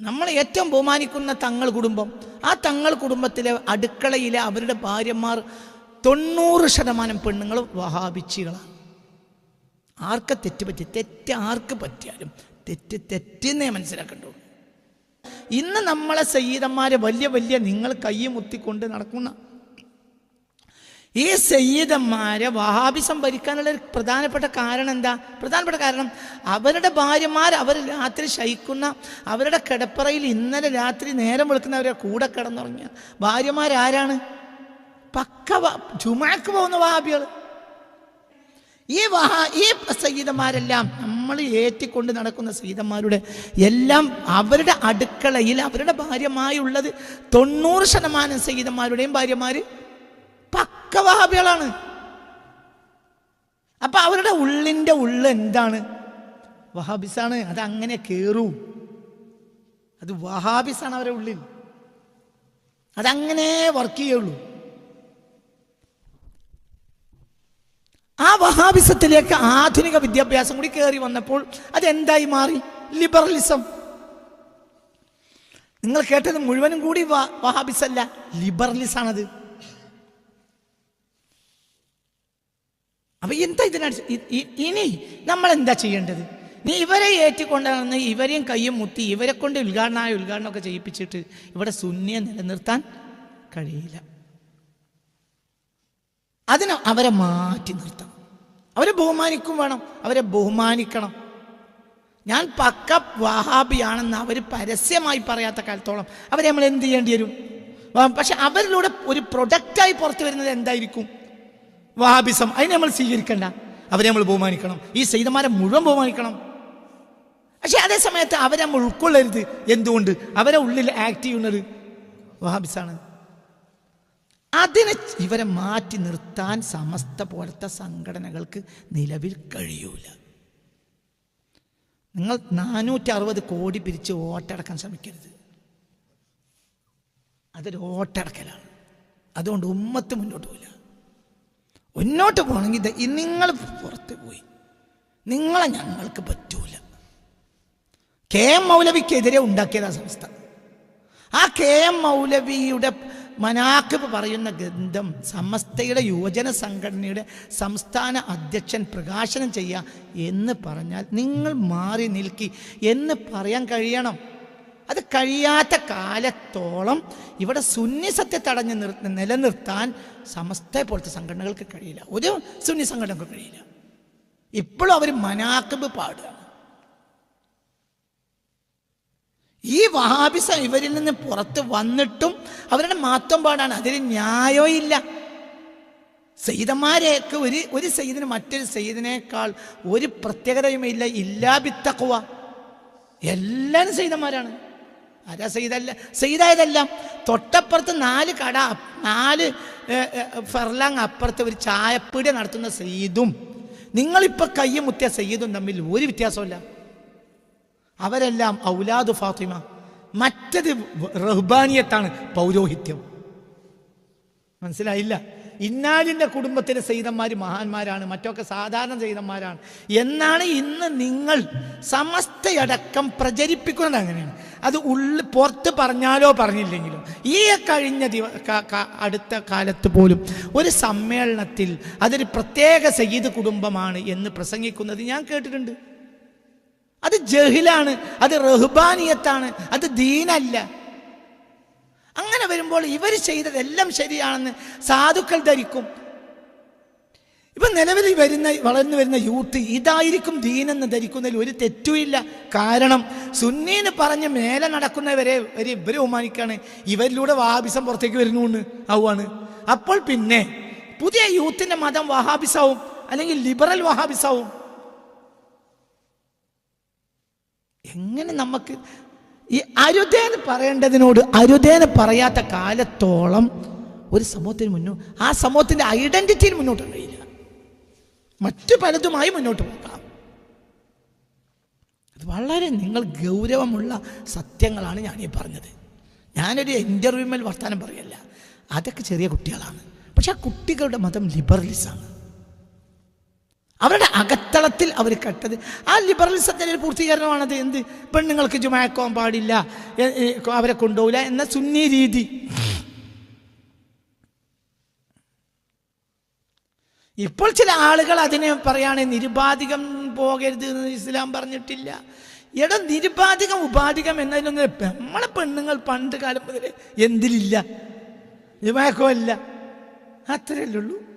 നമ്മൾ ഏറ്റവും ബഹുമാനിക്കുന്ന തങ്ങൾ കുടുംബം ആ തങ്ങൾ കുടുംബത്തിലെ അടുക്കളയിലെ അവരുടെ ഭാര്യമാർ തൊണ്ണൂറ് ശതമാനം പെണ്ണുങ്ങൾ വഹാബിച്ചികളാണ്. ആർക്ക് തെറ്റ് പറ്റി തെറ്റ് ആർക്ക് പറ്റിയാലും തെറ്റ് തെറ്റെന്നേ മനസ്സിലാക്കണ്ടുള്ളൂ ഇന്ന് നമ്മളെ സയ്യിദന്മാരെ വലിയ വലിയ നിങ്ങൾ കൈ മുത്തിക്കൊണ്ട് നടക്കുന്ന ഈ സയ്യിദന്മാരെ വഹാബിസം ഭരിക്കാനുള്ള ഒരു പ്രധാനപ്പെട്ട കാരണം എന്താ? പ്രധാനപ്പെട്ട കാരണം അവരുടെ ഭാര്യമാർ അവർ രാത്രി ശയിക്കുന്ന അവരുടെ കിടപ്പറയിൽ ഇന്നലെ രാത്രി നേരം വെളുക്കുന്നവരെ കൂടെ കിടന്നുറങ്ങിയ ഭാര്യമാരാരാണ് പക്ക ചുമക്ക് പോകുന്ന വഹാബികൾ. ഈ വഹാ ഈ സയ്യിദന്മാരെല്ലാം നമ്മൾ ഏറ്റിക്കൊണ്ട് നടക്കുന്ന സയ്യിദന്മാരുടെ എല്ലാം അവരുടെ അടുക്കളയിൽ അവരുടെ ഭാര്യമായുള്ളത് തൊണ്ണൂറ് ശതമാനം സയ്യിദന്മാരുടെയും ഭാര്യമാര് പക്ക വഹാബികളാണ്. അപ്പൊ അവരുടെ ഉള്ളിന്റെ ഉള്ള് എന്താണ്? വഹാബിസാണ്. അത് അങ്ങനെ കേറൂ. അത് വഹാബിസാണ് അവരുടെ ഉള്ളിൽ. അതങ്ങനെ വർക്ക് ചെയ്യുള്ളൂ ആ വഹാബിസത്തിലേക്ക് ആധുനിക വിദ്യാഭ്യാസം കൂടി കയറി വന്നപ്പോൾ അതെന്തായി മാറി? ലിബറലിസം നിങ്ങൾ കേട്ടത് മുഴുവനും കൂടി വഹാബിസല്ല ലിബറലിസാണത് അപ്പൊ എന്താ ഇതിനെ ഇ- ഇ- ഇനി നമ്മൾ എന്താ ചെയ്യേണ്ടത്? നീ ഇവരെ ഏറ്റിക്കൊണ്ടാണെന്ന് ഇവരെയും കയ്യും മുത്തി ഇവരെ കൊണ്ട് ഉദ്ഘാടനമായ ഉദ്ഘാടനമൊക്കെ ചെയ്യിപ്പിച്ചിട്ട് ഇവിടെ ശൂന്യം നിലനിർത്താൻ കഴിയില്ല. അതിന് അവരെ മാറ്റി നിർത്തണം. അവരെ ബഹുമാനിക്കും വേണം. അവരെ ബഹുമാനിക്കണം. ഞാൻ പക്ക വഹാബിയാണെന്ന് അവർ പരസ്യമായി പറയാത്ത കാലത്തോളം അവരെ നമ്മൾ എന്ത് ചെയ്യേണ്ടി വരും? പക്ഷെ അവരിലൂടെ ഒരു പ്രൊഡക്റ്റായി പുറത്തു വരുന്നത് എന്തായിരിക്കും? വഹാബിസം അതിനെ നമ്മൾ സ്വീകരിക്കണ്ട. അവരെ നമ്മൾ ബഹുമാനിക്കണം. ഈ സൈതന്മാരെ മുഴുവൻ ബഹുമാനിക്കണം. പക്ഷെ അതേ സമയത്ത് അവരെ നമ്മൾ ഉൾക്കൊള്ളരുത്. എന്തുകൊണ്ട്? അവരെ ഉള്ളിൽ ആക്ട് ചെയ്യുന്നത് വഹാബിസാണ്. അതിനെ ഇവരെ മാറ്റി നിർത്താൻ സമസ്ത പോലത്തെ സംഘടനകൾക്ക് നിലവിൽ കഴിയൂല. നിങ്ങൾ നാനൂറ്റി അറുപത് കോടി പിരിച്ച് വോട്ടടക്കാൻ ശ്രമിക്കരുത്. അതൊരു വോട്ടടക്കലാണ്. അതുകൊണ്ട് ഉമ്മത്ത് മുന്നോട്ട് പോയില്ല മുന്നോട്ട് പോകണമെങ്കിൽ നിങ്ങൾ പുറത്ത് പോയി. നിങ്ങളെ ഞങ്ങൾക്ക് പറ്റൂല. കെ എം മൗലവിക്കെതിരെ ഉണ്ടാക്കിയതാ സംസ്ഥ. ആ കെ എം മൗലവിയുടെ മനാക്കിബ് പറയുന്ന ഗ്രന്ഥം സമസ്തയുടെ യുവജന സംഘടനയുടെ സംസ്ഥാന അധ്യക്ഷൻ പ്രകാശനം ചെയ്യുക എന്ന് പറഞ്ഞാൽ നിങ്ങൾ മാറി നിൽക്കി എന്ന് പറയാൻ കഴിയണം. അത് കഴിയാത്ത കാലത്തോളം ഇവിടെ സുന്നി സത്യ തടഞ്ഞു നിർ നിലനിർത്താൻ സമസ്തയെ പോലത്തെ സംഘടനകൾക്ക് കഴിയില്ല. ഒരു സുന്നി സംഘടനക്ക് കഴിയില്ല. ഇപ്പോഴും അവർ മനാക്കബ് പാടുകയാണ് ഈ വഹാബിസ ഇവരിൽ നിന്ന് പുറത്ത് വന്നിട്ടും അവരുടെ മാത്രം പാടാണ് അതിന് ന്യായോ ഇല്ല. സെയ്തന്മാരെയൊക്കെ ഒരു ഒരു സയ്യിദിന് മറ്റൊരു സയ്യിദിനേക്കാൾ ഒരു പ്രത്യേകതയുമില്ല. ഇല്ലാ ബിത്തക്കുവ എല്ലാവരും സയ്യിദന്മാരാണ്. ആരാ സെയ്തല്ല സെയ്തായതല്ല തൊട്ടപ്പുറത്ത് നാല് കട നാല് ഫെർലാങ് അപ്പുറത്ത് ഒരു ചായപ്പീടി നടത്തുന്ന സെയ്തും നിങ്ങളിപ്പോൾ കയ്യും മുത്തിയ സെയ്തും തമ്മിൽ ഒരു വ്യത്യാസമില്ല അവരെല്ലാം ഔലാദു ഫാത്തിമ. മറ്റത് റഹ്ബാനിയത്താണ് പൗരോഹിത്യം. മനസ്സിലായില്ല? ഇന്നാലിന്റെ കുടുംബത്തിലെ സൈതന്മാർ മഹാന്മാരാണ് മറ്റൊക്കെ സാധാരണ സൈതന്മാരാണ്. എന്നാണ് ഇന്ന് നിങ്ങൾ സമസ്തയടക്കം പ്രചരിപ്പിക്കുന്നത് അങ്ങനെയാണ്. അത് ഉള്ളിൽ പുറത്ത് പറഞ്ഞാലോ പറഞ്ഞില്ലെങ്കിലും ഈ കഴിഞ്ഞ ദിവ അടുത്ത കാലത്ത് പോലും ഒരു സമ്മേളനത്തിൽ അതൊരു പ്രത്യേക സയ്യിദ് കുടുംബമാണ് എന്ന് പ്രസംഗിക്കുന്നത് ഞാൻ കേട്ടിട്ടുണ്ട്. അത് ജഹിലാണ് അത് റഹ്ബാനിയത്താണ് അത് ദീനല്ല. അങ്ങനെ വരുമ്പോൾ ഇവർ ചെയ്തതെല്ലാം ശരിയാണെന്ന് സാധുക്കൾ ധരിക്കും. ഇപ്പം നിലവിൽ വരുന്ന വളർന്നു വരുന്ന യൂത്ത് ഇതായിരിക്കും ദീനെന്ന് ധരിക്കുന്നതിൽ ഒരു തെറ്റുമില്ല. കാരണം സുന്നീന്ന് പറഞ്ഞ് മേലെ നടക്കുന്നവരെ ഒരു ഇവരെ ബഹുമാനിക്കാണ് ഇവരിലൂടെ വഹാബിസം പുറത്തേക്ക് വരുന്നുണ്ട് ആവുകയാണ് അപ്പോൾ പിന്നെ പുതിയ യൂത്തിന്റെ മതം വഹാബിസാവും അല്ലെങ്കിൽ ലിബറൽ വഹാബിസാവും. എങ്ങനെ നമുക്ക് ഈ അരുതേന്ന് പറയേണ്ടതിനോട് അരുതേന്ന് പറയാത്ത കാലത്തോളം ഒരു സമൂഹത്തിന് മുന്നോട്ട് ആ സമൂഹത്തിന്റെ ഐഡന്റിറ്റിയിൽ മുന്നോട്ട് കഴിയില്ല മറ്റു പലതുമായി മുന്നോട്ട് പോകാം. അത് വളരെ നിങ്ങൾ ഗൗരവമുള്ള സത്യങ്ങളാണ് ഞാൻ ഈ പറഞ്ഞത്. ഞാനൊരു ഇന്റർവ്യൂമൽ വർത്തമാനം പറയല്ല. അതൊക്കെ ചെറിയ കുട്ടികളാണ്. പക്ഷെ ആ കുട്ടികളുടെ മതം ലിബറലിസാണ് അവരുടെ അകത്തളത്തിൽ അവർ കെട്ടത്. ആ ലിബറലിസത്തിന്റെ ഒരു പൂർത്തീകരണമാണത്. എന്ത്? പെണ്ണുങ്ങൾക്ക് ജുമാക്കാൻ പാടില്ല. അവരെ കൊണ്ടുപോകില്ല എന്ന സുന്നി രീതി. ഇപ്പോൾ ചില ആളുകൾ അതിനെ പറയാണ് നിരുപാധികം പോകരുത് എന്ന് ഇസ്ലാം പറഞ്ഞിട്ടില്ല. എടാ നിരുപാധികം ഉപാധികം എന്നതിനൊന്നും നമ്മളെ പെണ്ണുങ്ങൾ പണ്ട് കാലം മുതൽ എന്തിലില്ല? ജുമാക്കോ അത്രയല്ലേ ഉള്ളൂ.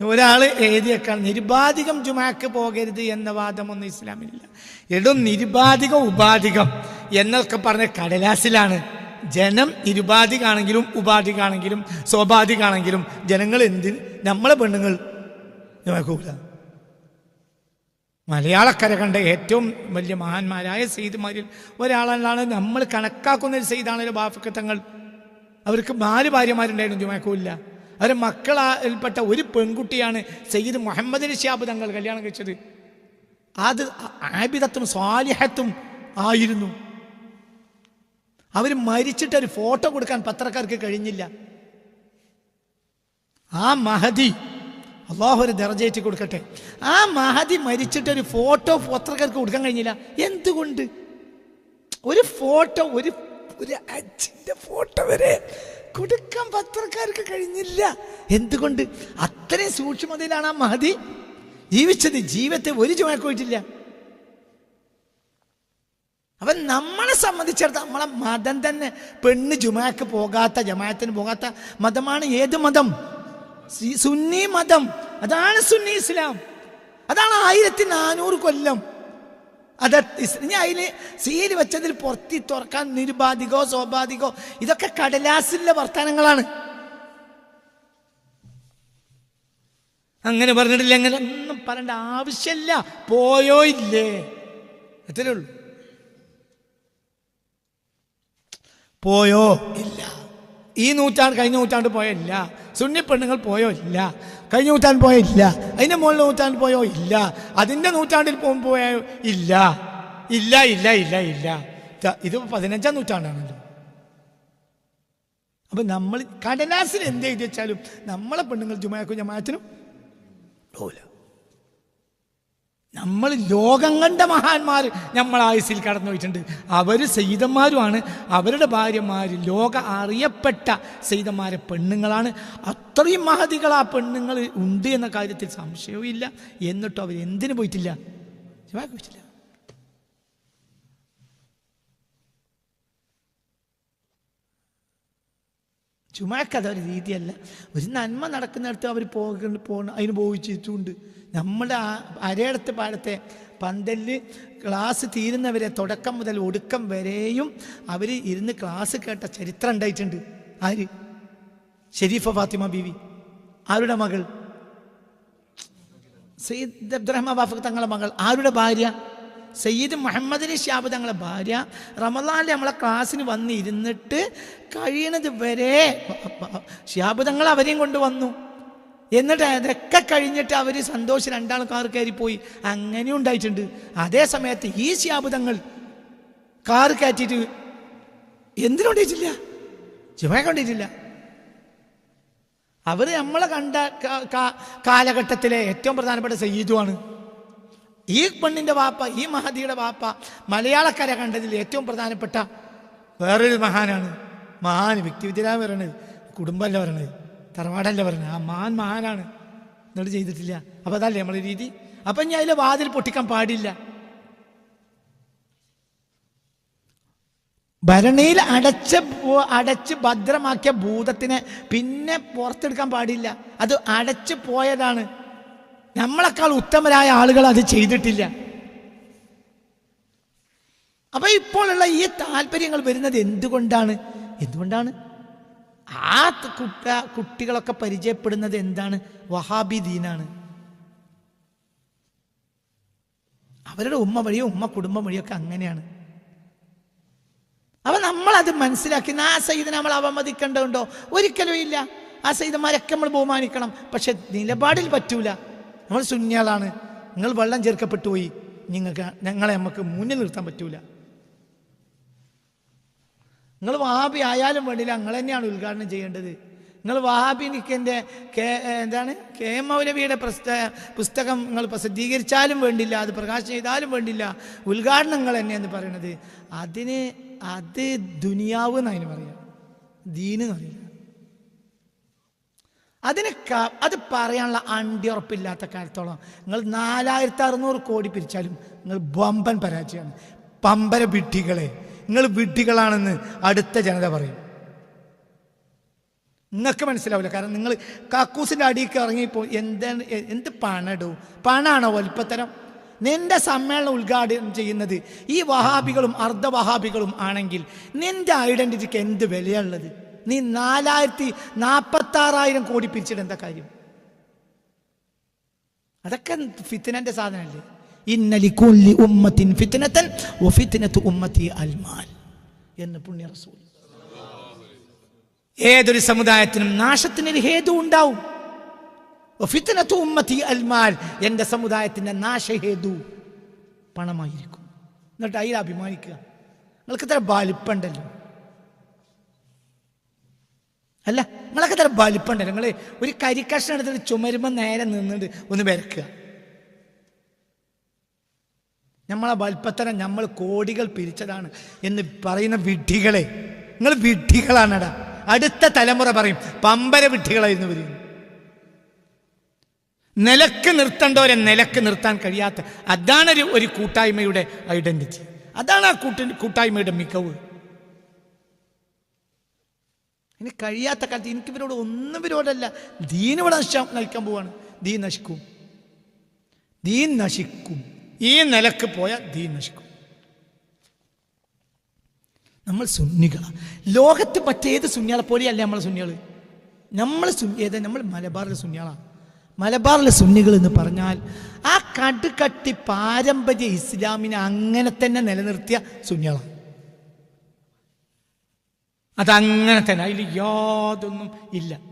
ഒരാൾ എഴുതിയേക്കാൾ നിരുപാധികം ജുമാക്ക് പോകരുത് എന്ന വാദമൊന്നും ഇസ്ലാമിലില്ല. എടും നിരുപാധികം ഉപാധികം എന്നൊക്കെ പറഞ്ഞ കടലാസിലാണ്. ജനം നിരുപാധികാണെങ്കിലും ഉപാധികാണെങ്കിലും സ്വാഭാധികാണെങ്കിലും ജനങ്ങൾ എന്തിന് നമ്മളെ പെണ്ണുങ്ങൾ. ജുമാക്കൂല മലയാളക്കര കണ്ട ഏറ്റവും വലിയ മഹാന്മാരായ സെയ്ദ്മാരിൽ ഒരാളാണ് നമ്മൾ കണക്കാക്കുന്ന ഒരു സെയ്താണല്ലോ ബാഫക്കത്തങ്ങൾ. അവർക്ക് നാല് ഭാര്യമാരുണ്ടായിരുന്നു ജുമാക്കൂല്ല അവരെ മക്കളിൽപ്പെട്ട ഒരു പെൺകുട്ടിയാണ് സയ്യിദ് മുഹമ്മദ് ഷിയാബ് തങ്ങൾ കല്യാണം കഴിച്ചത്. അത് ആബിദത്തും സ്വാലിഹത്തും ആയിരുന്നു. അവർ മരിച്ചിട്ട് ഒരു ഫോട്ടോ കൊടുക്കാൻ പത്രക്കാർക്ക് കഴിഞ്ഞില്ല. ആ മഹതി അള്ളാഹു ഒരു ദർജയേറ്റ് കൊടുക്കട്ടെ. ആ മഹതി മരിച്ചിട്ട് ഒരു ഫോട്ടോ പത്രക്കാർക്ക് കൊടുക്കാൻ കഴിഞ്ഞില്ല. എന്തുകൊണ്ട്? ഒരു ഫോട്ടോ ഒരു ഒരു അച്ഛന്റെ ഫോട്ടോ വരെ കൊടുക്കാൻ പത്രക്കാർക്ക് കഴിഞ്ഞില്ല. എന്തുകൊണ്ട്? അത്രയും സൂക്ഷ്മതയിലാണ് ആ മഹതി ജീവിച്ചത്. ജീവിതത്തെ ഒരു ചുമക്കോയിട്ടില്ല അവൻ നമ്മളെ സംബന്ധിച്ചിടത്ത് നമ്മളെ മതം തന്നെ പെണ്ണ് ജുമാക്ക് പോകാത്ത ജമാഅത്തിന് പോകാത്ത മതമാണ് ഏത് മതം? സുന്നി മതം. അതാണ് സുന്നി ഇസ്ലാം. അതാണ് ആയിരത്തി നാനൂറ് കൊല്ലം. അത് ഞാൻ അതിൽ സീൽ വെച്ചതിൽ പുറത്തി തുറക്കാൻ നിരുപാധികോ സ്വാഭാവികോ ഇതൊക്കെ കടലാസിലെ വർത്തമാനങ്ങളാണ്. അങ്ങനെ പറഞ്ഞിട്ടില്ല അങ്ങനെ ഒന്നും പറയേണ്ട ആവശ്യമില്ല. പോയോ ഇല്ലേ? അത്രേ ഉള്ളൂ. പോയോ ഇല്ല ഈ നൂറ്റാണ്ട് കഴിഞ്ഞ നൂറ്റാണ്ട് പോയോ ഇല്ല സുന്നി പെണ്ണുങ്ങൾ പോയോ ഇല്ല. കഴിഞ്ഞ നൂറ്റാണ്ട് പോയോ ഇല്ല. അതിന്റെ മുകളിൽ നൂറ്റാണ്ട് പോയോ ഇല്ല. അതിന്റെ നൂറ്റാണ്ടിൽ പോയോ ഇല്ല. ഇല്ല ഇല്ല ഇല്ല ഇല്ല. ഇത് പതിനഞ്ചാം നൂറ്റാണ്ടാണല്ലോ. അപ്പം നമ്മൾ കടലാസിൽ എന്ത് എഴുതി വെച്ചാലും നമ്മളെ പെണ്ണുങ്ങൾ ജുമാക്കും ജമാഅത്തിനും പോകില്ല നമ്മൾ ലോകം കണ്ട മഹാന്മാർ നമ്മൾ ആയുസിൽ കടന്നു പോയിട്ടുണ്ട്. അവർ സെയ്തന്മാരുമാണ് അവരുടെ ഭാര്യമാർ ലോക അറിയപ്പെട്ട സെയ്തന്മാരെ പെണ്ണുങ്ങളാണ്. അത്രയും മഹതികൾ ആ പെണ്ണുങ്ങൾ ഉണ്ട് എന്ന കാര്യത്തിൽ സംശയവും ഇല്ല എന്നിട്ടും അവർ എന്തിനു പോയിട്ടില്ല? ജമാഅക്ക് കഥ ഒരു രീതിയല്ല. ഒരു നന്മ നടക്കുന്നിടത്ത് അവർ പോകുന്നുണ്ട് പോകണം അതിന് പോയിച്ചിട്ടുണ്ട് നമ്മുടെ ആ അരയിടത്ത് പാടത്തെ പന്തലിൽ ക്ലാസ് തീരുന്നവരെ തുടക്കം മുതൽ ഒടുക്കം വരെയും അവർ ഇരുന്ന് ക്ലാസ് കേട്ട ചരിത്രം ഉണ്ടായിട്ടുണ്ട്. ആര്? ഷെരീഫ ഫാത്തിമ ബീവി. ആരുടെ മകൾ? സയ്യിദ് അബ്ദുറഹ്മാൻ ബാഫക്ക് തങ്ങളുടെ മകൾ. ആരുടെ ഭാര്യ? സയ്യിദ് മുഹമ്മദ് അലി ഷാബ് തങ്ങളുടെ ഭാര്യ റമദാനിൽ നമ്മളെ ക്ലാസ്സിന് വന്നിരുന്നിട്ട് കഴിയണത് വരെ ഷിയാബ് തങ്ങൾ അവരെയും കൊണ്ടുവന്നു എന്നിട്ട് അതൊക്കെ കഴിഞ്ഞിട്ട് അവർ സന്തോഷം രണ്ടാൾ കാർ പോയി അങ്ങനെ ഉണ്ടായിട്ടുണ്ട്. അതേ സമയത്ത് ഈ ഷിയാബ് തങ്ങൾ കാർ കയറ്റിയിട്ട് എന്തിനുണ്ടായിട്ടില്ല ചുമ കൊണ്ടിട്ടില്ല അവർ നമ്മളെ കണ്ട കാലഘട്ടത്തിലെ ഏറ്റവും പ്രധാനപ്പെട്ട സയ്യിദുമാണ് ഈ പെണ്ണിന്റെ വാപ്പ ഈ മഹതിയുടെ വാപ്പ മലയാളക്കര കണ്ടതിൽ ഏറ്റവും പ്രധാനപ്പെട്ട വേറൊരു മഹാനാണ്. മഹാൻ വ്യക്തിവിദ്യരാണ് പറയണത് കുടുംബമല്ല പറയണത് തറവാടല്ല പറയണത് ആ മഹാൻ മഹാനാണ്. എന്നിട്ട് ചെയ്തിട്ടില്ല. അപ്പം അതല്ലേ നമ്മളെ രീതി? അപ്പം ഞാൻ അതിലെ വാതിൽ പൊട്ടിക്കാൻ പാടില്ല. ഭരണിയിൽ അടച്ച് അടച്ച് ഭദ്രമാക്കിയ ഭൂതത്തിനെ പിന്നെ പുറത്തെടുക്കാൻ പാടില്ല. അത് അടച്ചു പോയതാണ്. നമ്മളെക്കാൾ ഉത്തമരായ ആളുകൾ അത് ചെയ്തിട്ടില്ല. അപ്പൊ ഇപ്പോഴുള്ള ഈ താല്പര്യങ്ങൾ വരുന്നത് എന്തുകൊണ്ടാണ്? എന്തുകൊണ്ടാണ്? ആ കുട്ട കുട്ടികളൊക്കെ പരിചയപ്പെടുന്നത് എന്താണ്? വഹാബി ദീനാണ്. അവരുടെ ഉമ്മ വഴിയോ ഉമ്മ കുടുംബം വഴിയൊക്കെ അങ്ങനെയാണ്. അപ്പൊ നമ്മളത് മനസ്സിലാക്കി ആ സൈദിനെ നമ്മൾ അവമതിക്കേണ്ടതുണ്ടോ? ഒരിക്കലും ഇല്ല. ആ സൈദന്മാരൊക്കെ നമ്മൾ ബഹുമാനിക്കണം. പക്ഷെ നിലപാടിൽ പറ്റൂല. നമ്മൾ ശൂന്യാളാണ് നിങ്ങൾ വെള്ളം ചേർക്കപ്പെട്ടു പോയി. നിങ്ങൾക്ക് ഞങ്ങളെ നമുക്ക് മുന്നിൽ നിർത്താൻ പറ്റൂല. നിങ്ങൾ വാബി ആയാലും വേണ്ടില്ല. നിങ്ങൾ തന്നെയാണ് ഉദ്ഘാടനം ചെയ്യേണ്ടത്. നിങ്ങൾ വഹാബി നിക്കന്റെ എന്താണ്? കെ എം മൗലവിയുടെ പുസ്തകം നിങ്ങൾ പ്രസിദ്ധീകരിച്ചാലും വേണ്ടില്ല. അത് പ്രകാശനം ചെയ്താലും വേണ്ടില്ല. ഉദ്ഘാടനം നിങ്ങൾ തന്നെയെന്ന് പറയണത്. അതിന് അത് ദുനിയാവ് എന്നതിന് പറയാം. ദീന് എന്ന് പറയില്ല. അതിന് അത് പറയാനുള്ള അണ്ടിയുറപ്പില്ലാത്ത കാലത്തോളം നിങ്ങൾ നാലായിരത്തി അറുന്നൂറ് കോടി പിരിച്ചാലും നിങ്ങൾ ബൊമ്പൻ പരാജയമാണ്. പമ്പര വിഡ്ഢികളെ നിങ്ങൾ വിഡ്ഢികളാണെന്ന് അടുത്ത ജനത പറയും. നിങ്ങൾക്ക് മനസ്സിലാവില്ല. കാരണം നിങ്ങൾ കക്കൂസിന്റെ അടിയിൽ ഇറങ്ങിപ്പോ എന്താണ് എന്ത് പണടോ? പണാണോ വലിപ്പത്തരം? നിന്റെ സമ്മേളനം ഉദ്ഘാടനം ചെയ്യുന്നത് ഈ വഹാബികളും അർദ്ധ വഹാബികളും ആണെങ്കിൽ നിന്റെ ഐഡന്റിറ്റിക്ക് എന്ത് വിലയുള്ളത് നീ നാലായിരത്തി നാൽപ്പത്തി ആറായിരം കോടി പിരിച്ചിട്ട് എന്താ കാര്യം? അതൊക്കെ ഫിത്തിനന്റെ സാധനമല്ലേ? ഇന്നലിക്കുല്ലി ഉമ്മത്തിൻ ഫിത്തിനത്തൻ ഫിത്തിനത്ത് ഉമ്മത്തി അൽമാൽ എന്ന് പുണ്യ റസൂൽ. ഏതൊരു സമുദായത്തിനും നാശത്തിനൊരു ഹേതു ഉണ്ടാവും. ഫിത്തിനത്ത് ഉമ്മത്തി അൽമാൽ എന്റെ സമുദായത്തിന്റെ നാശഹേതു പണമായിരിക്കും. എന്നിട്ട് അതിൽ അഭിമാനിക്കുക. നിങ്ങൾക്ക് ഇത്ര ബാലിപ്പുണ്ടല്ലോ. അല്ല നിങ്ങളൊക്കെ തന്നെ ബാലിപ്പുണ്ടല്ലോ നിങ്ങൾ ഒരു കരിക്കഷ്ണം എടുത്തിട്ട് ചുമരുമ്പോൾ നേരെ നിന്നിട്ട് ഒന്ന് വരക്കുക. നമ്മളെ വലിപ്പത്തരം നമ്മൾ കോടികൾ പിരിച്ചതാണ് എന്ന് പറയുന്ന വിഡ്ഢികളെ. നിങ്ങൾ വിഡ്ഢികളാണടാ. അടുത്ത തലമുറ പറയും പമ്പര വിഡ്ഢികളായിരുന്നു വരും നിലയ്ക്ക് നിർത്തേണ്ടവരെ നിലയ്ക്ക് നിർത്താൻ കഴിയാത്ത അതാണ് ഒരു കൂട്ടായ്മയുടെ ഐഡന്റിറ്റി അതാണ് ആ കൂട്ട കൂട്ടായ്മയുടെ മികവ്. ഇനി കഴിയാത്ത കാലത്ത് എനിക്ക് ഇവരോട് ഒന്നും ഇവരോടല്ല. ദീൻ ഇവിടെ നശിച്ചാൽ നയിക്കാൻ പോവാണ്. ദീൻ നശിക്കും. ദീൻ നശിക്കും. ഈ നിലയ്ക്ക് പോയാൽ ദീൻ നശിക്കും. നമ്മൾ സുന്നികളാണ് ലോകത്ത് മറ്റേത് സുന്നികളെ പോലെയല്ല നമ്മളെ സുന്നികൾ നമ്മൾ ഏത് നമ്മൾ മലബാറിലെ സുന്നികളാണ് മലബാറിലെ സുന്നികൾ എന്ന് പറഞ്ഞാൽ ആ കടുകട്ടി പാരമ്പര്യ ഇസ്ലാമിനെ അങ്ങനെ തന്നെ നിലനിർത്തിയ സുന്നികളാണ് അതങ്ങനെ തന്നെ. അതിൽ യാതൊന്നും ഇല്ല.